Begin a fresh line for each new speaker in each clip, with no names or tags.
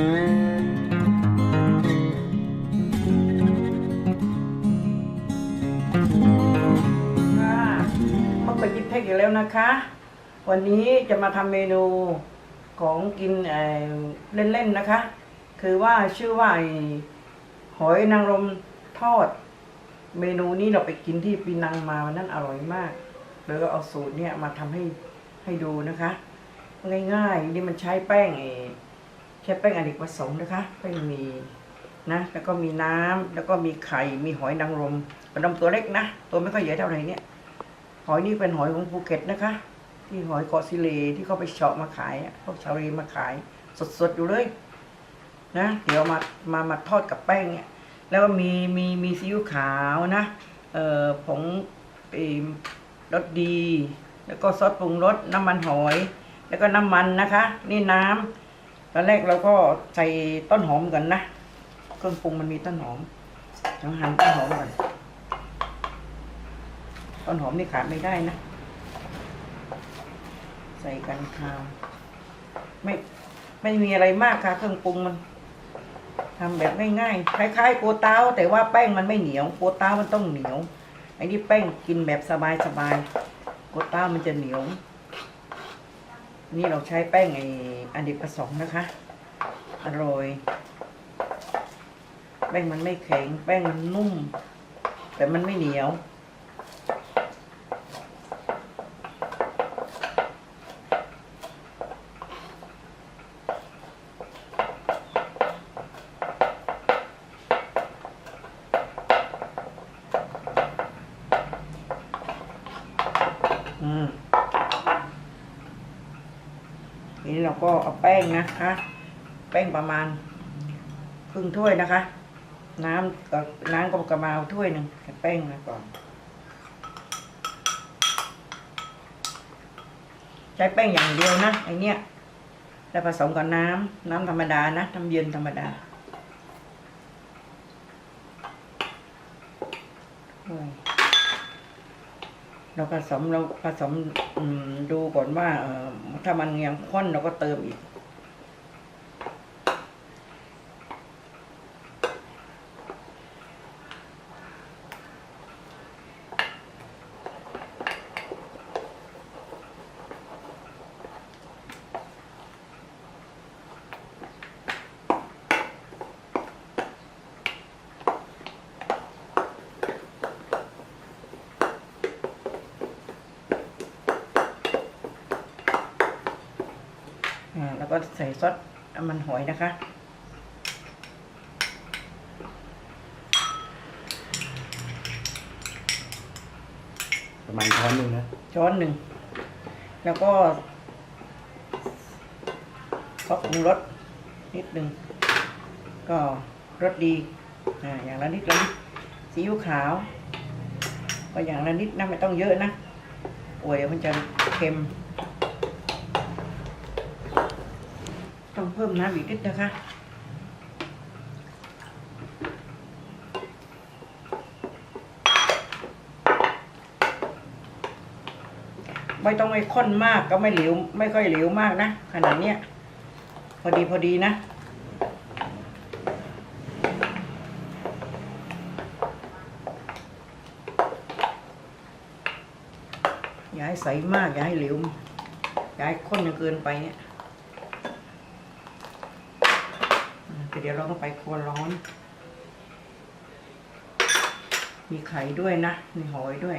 ค่ะพบกับยิปเทคอีกแล้วนะคะ วันนี้จะมาทำเมนูของกินเล่นๆนะคะ คือว่าชื่อว่าไอหอยนางรมทอด เมนูนี้เราไปกินที่ปีนังมาวันนั้นอร่อยมากเลยก็เอาสูตรเนี่ยมาทำให้ให้ดูนะคะ ง่ายๆ นี่มันใช้แป้งไอ้ใช้แป้งอเนกประสงค์นะคะแป้งมีนะแล้วก็มีน้ำแล้วก็มีไข่มีหอยนางรมเป็นนมตัวเล็กนะ ตัวไม่ค่อยใหญ่เท่าไหร่เนี่ยหอยนี่เป็นหอยของภูเก็ตนะคะ ที่หอยเกาะสิเลที่เขาไปเฉาะมาขายพวกชาวเลมาขาย สดๆอยู่เลยนะเดี๋ยวมามามาทอดกับแป้งเนี่ยแล้วก็มีมีมีซีอิ๊วขาวนะเอ่อผงเอ่อรสดี แล้วก็ซอสปรุงรสน้ำมันหอย แล้วก็น้ำมันนะคะ นี่น้ำ ตอนแรกเราก็ใส่ต้นหอมกันนะเครื่องปรุงมันมีต้นหอมเราหั่นต้นหอมก่อนต้นหอมนี่ขาดไม่ได้นะ ใส่กันคาว ไม่ไม่มีอะไรมากค่ะ เครื่องปรุงมันทำแบบง่ายๆคล้ายๆโกเต้า แต่ว่าแป้งมันไม่เหนียวโกเต้ามันต้องเหนียวไอ้นี่แป้งกินแบบสบายๆโกเต้ามันจะเหนียว นี่เราใช้แป้งไอ้อันดิบผสมนะคะอร่อยแป้งมันไม่แข็ง แป้งมันนุ่ม แต่มันไม่เหนียว เราก็เอาแป้งนะคะ แป้งประมาณครึ่งถ้วยนะคะ น้ำกับน้ำก็กระมาเอาถ้วยหนึ่งใส่แป้งมาก่อน ใช้แป้งอย่างเดียวนะไอเนี้ยแล้วผสมกับน้ำน้ำธรรมดานะน้ำเย็นธรรมดาโอ้ย เราผสมเราผสมดูก่อนว่าถ้ามันยังข้นเราก็เติมอีก ใส่ซอสน้ำมันหอยนะคะ
ประมาณช้อนหนึ่งนะ
ช้อนหนึ่ง แล้วก็ซอสปรุงรสนิดหนึ่ง ก็รสดีอ่าอย่างละนิดละนิดซีอิ๊วขาว ก็อย่างละนิดนะไม่ต้องเยอะนะโอ้ยเดี๋ยวมันจะเค็ม ต้อง เพิ่มน้ำอีกนิดนะคะไม่ต้องไม่ข้นมากก็ไม่เหลวไม่ค่อยเหลวมากนะขนาดเนี้ยพอดีพอดีนะอย่าให้ใสมากอย่าให้เหลวอย่าให้ข้นจนเกินไปเนี่ยอ่า แต่เดี๋ยวเราต้องไปครัวร้อน มีไข่ด้วยนะ มีหอยด้วย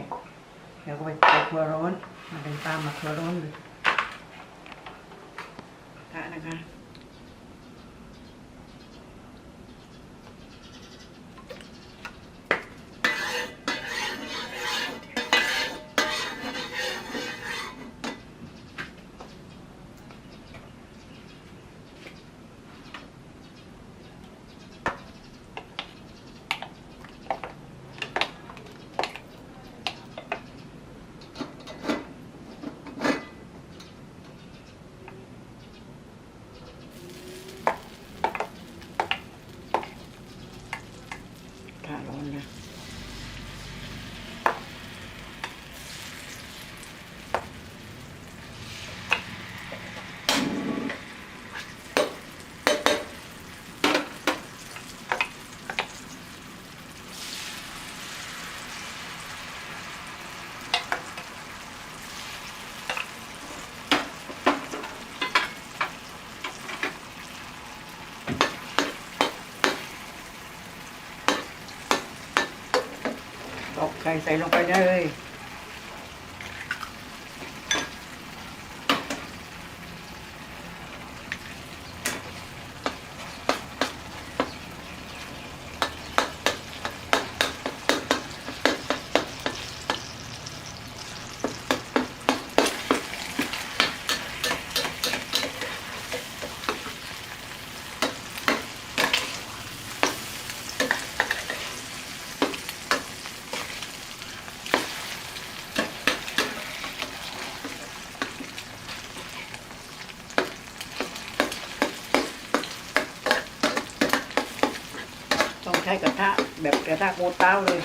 เดี๋ยวก็ไปไปครัวร้อน มาเดินตามมาครัวร้อนเลยกะนะ ตอกไข่ใส่ลงไปเลย กระทะโมเต้าเลย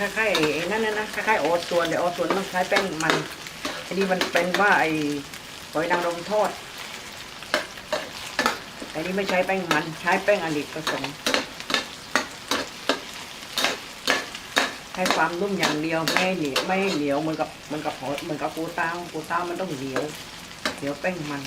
คล้ายๆไอ้นั่นนะนะคล้ายๆโอส่วนแต่โอส่วนมันคล้ายแป้งมันอันนี้มันเป็นว่าไอ้หอยนางรมทอดอันนี้ไม่ใช้แป้งมันใช้แป้งอเนกประสงค์ให้ความนุ่มอย่างเดียวไม่ให้เหนียวไม่ให้เหนียวเหมือนกับเหมือนกับหอยเหมือนกับปูต้าปูต้ามันต้องเหนียวเหนียวแป้งมัน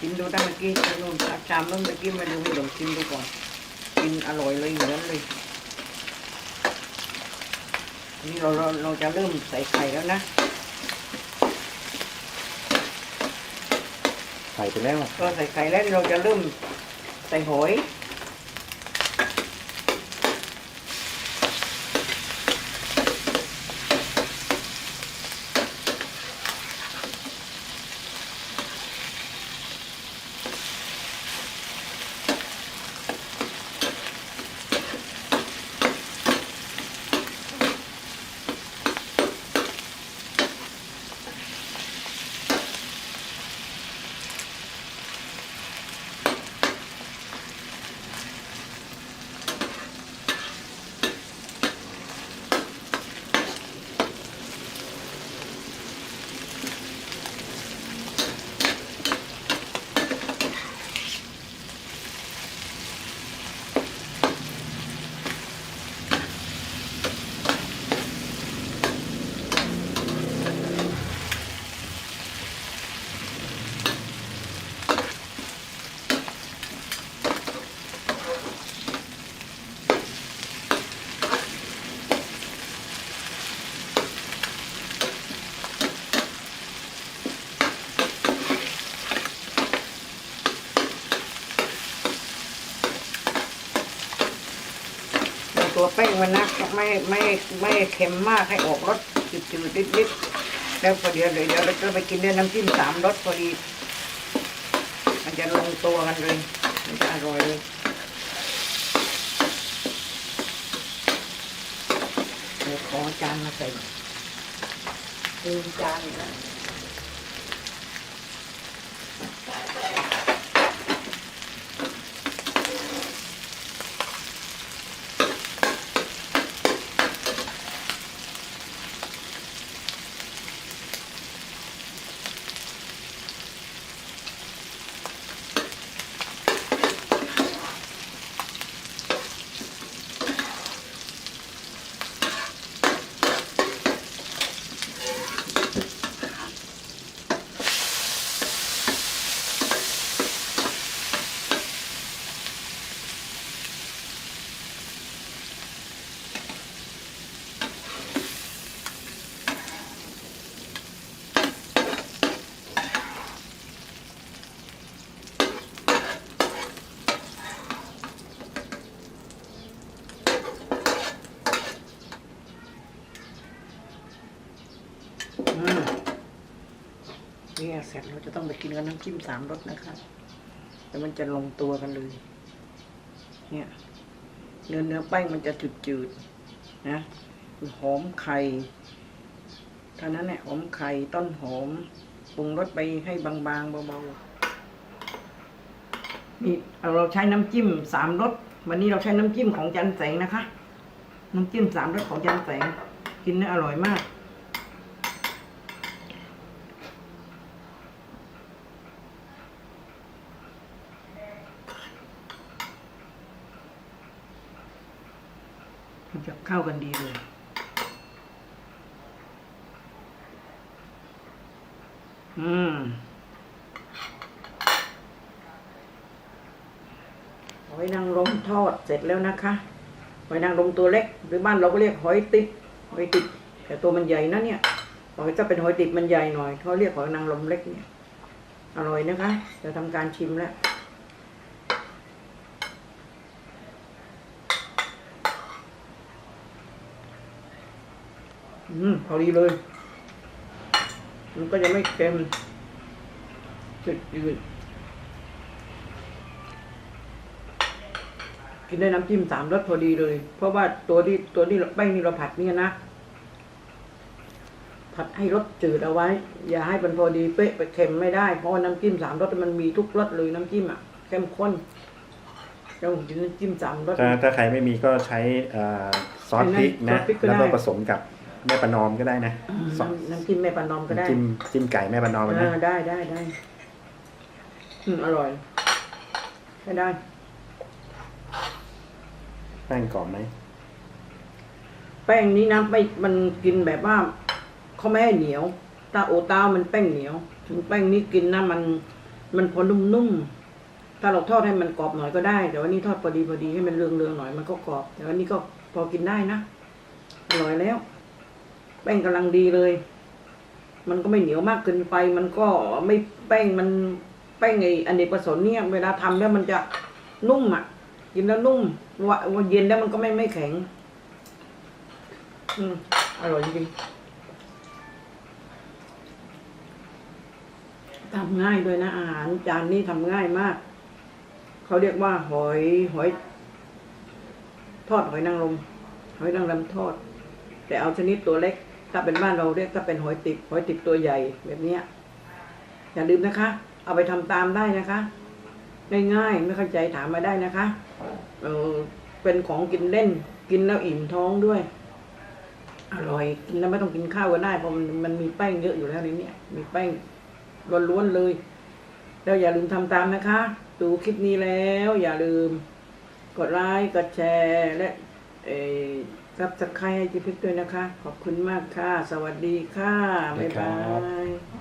กินดูได้เมื่อกี้กินนู่นชามนู้นเมื่อกี้มาดูให้ลองชิมดูก่อน กินอร่อยเลยเหมือนเลยอันนี่เราเราเราจะเริ่มใส่ไข่แล้วนะ
ใส่ไปแล้ว
ก็ใส่ไข่แล้วเราจะเริ่มใส่หอย ไม่ไม่ไม่เค็มมากให้ออกรสจืดๆนิดๆแล้วพอเดี๋ยวเดี๋ยวเดี๋ยวเราจะไปกินด้วยน้ำจิ้มสามรสพอดี มันจะลงตัวกันเลยมันจะอร่อยเลยเดี๋ยวขอจานมาใส่ลืมจานอีกแล้ว อืม นี่เราจะต้องไปกินกับน้ำจิ้มสามรสนะคะแต่มันจะลงตัวกันเลย เนี่ยเนื้อเนื้อแป้งมันจะจืดๆนะหอมไข่เท่านั้นแหละหอมไข่ต้นหอมปรุงรสไปให้บางๆเบาๆนี่เราใช้น้ำจิ้มสามรสวันนี้เราใช้น้ำจิ้มของจันแสงนะคะ น้ำจิ้มสามรสของจันแสงกินแล้วอร่อยมาก จะเข้ากันดีเลยอืมหอยนางรมทอดเสร็จแล้วนะคะ หอยนางรมตัวเล็ก หรือบ้านเราก็เรียกหอยติบหอยติบแต่ตัวมันใหญ่นะเนี่ยหอยถ้าเป็นหอยติบมันใหญ่หน่อยเขาเรียกหอยนางรมเล็กเนี่ยอร่อยนะคะจะทำการชิมแล้ว อืมพอดีเลย มันก็จะไม่เค็มจืดยืดกินได้น้ำจิ้มสามรสพอดีเลย เพราะว่าตัวที่ตัวที่เราแป้งนี่เราผัดเนี่ยนะ ผัดให้รสจืดเอาไว้ อย่าให้มันพอดีเป๊ะไปเค็มไม่ได้ เพราะว่าน้ำจิ้มสามรสมันมีทุกรสเลยน้ำจิ้มอะเข้มข้นเรากินน้ำจิ้มสามรส
ถ้าถ้าใครไม่มีก็ใช้เอ่อซอสพริก
ซอ
นะ
สพริกก็ได้
แล้วก็ผสมกับ แม่ประนอมก็ได้นะซอส
น้ำน้ำจิ้มแม่ปลานอมก็ได้
จิ้มจิ้มไก่แม่ประนอมอะ
เอ
นะ
อได้ได้ได้อืมอร่อยใช้ได้
แป้งกรอบไหม
แป้งนี้นะไม่มันกินแบบว่าเขาไม่ให้เหนียวตาโอตามันแป้งเหนียวถึงแป้งนี้กินนะมัน มันพอนุ่มๆถ้าเราทอดให้มันกรอบหน่อยก็ได้ แต่ว่านี่ทอดพอดีพอดีให้มันเรืองๆหน่อยมันก็กรอบ แต่ว่านี่ก็พอกินได้นะอร่อยแล้ว แป้งกำลังดีเลย มันก็ไม่เหนียวมากเกินไป มันก็ไม่แป้งมันแป้งไออันเนกประสงค์เนี่ย เวลาทำแล้วมันจะนุ่มอะกินแล้วนุ่มว่าเย็นแล้วมันก็ไม่ไม่แข็ง อืมอร่อยจริงทำง่ายด้วยนะอาหารจานนี้ทำง่ายมาก เขาเรียกว่าหอยหอย ทอดหอยนางรมหอยนางรมทอด แต่เอาชนิดตัวเล็ก ถ้าเป็นบ้านเราเรียกถ้าเป็นหอยติบหอยติบตัวใหญ่แบบเนี้ยอย่าลืมนะคะ เอาไปทำตามได้นะคะ ง่ายๆไม่เข้าใจถามมาได้นะคะเออเป็นของกินเล่น กินแล้วอิ่มท้องด้วย อร่อยกินแล้วไม่ต้องกินข้าวก็ได้เพราะมันมันมีแป้งเยอะอยู่แล้วในนี้มีแป้งล้วนๆเลยแล้วอย่าลืมทำตามนะคะ ดูคลิปนี้แล้ว อย่าลืมกดไลค์กดแชร์และเอ ซับสไครต์ให้จิพิกด้วยนะคะ ขอบคุณมากค่ะ สวัสดีค่ะ บ๊ายบาย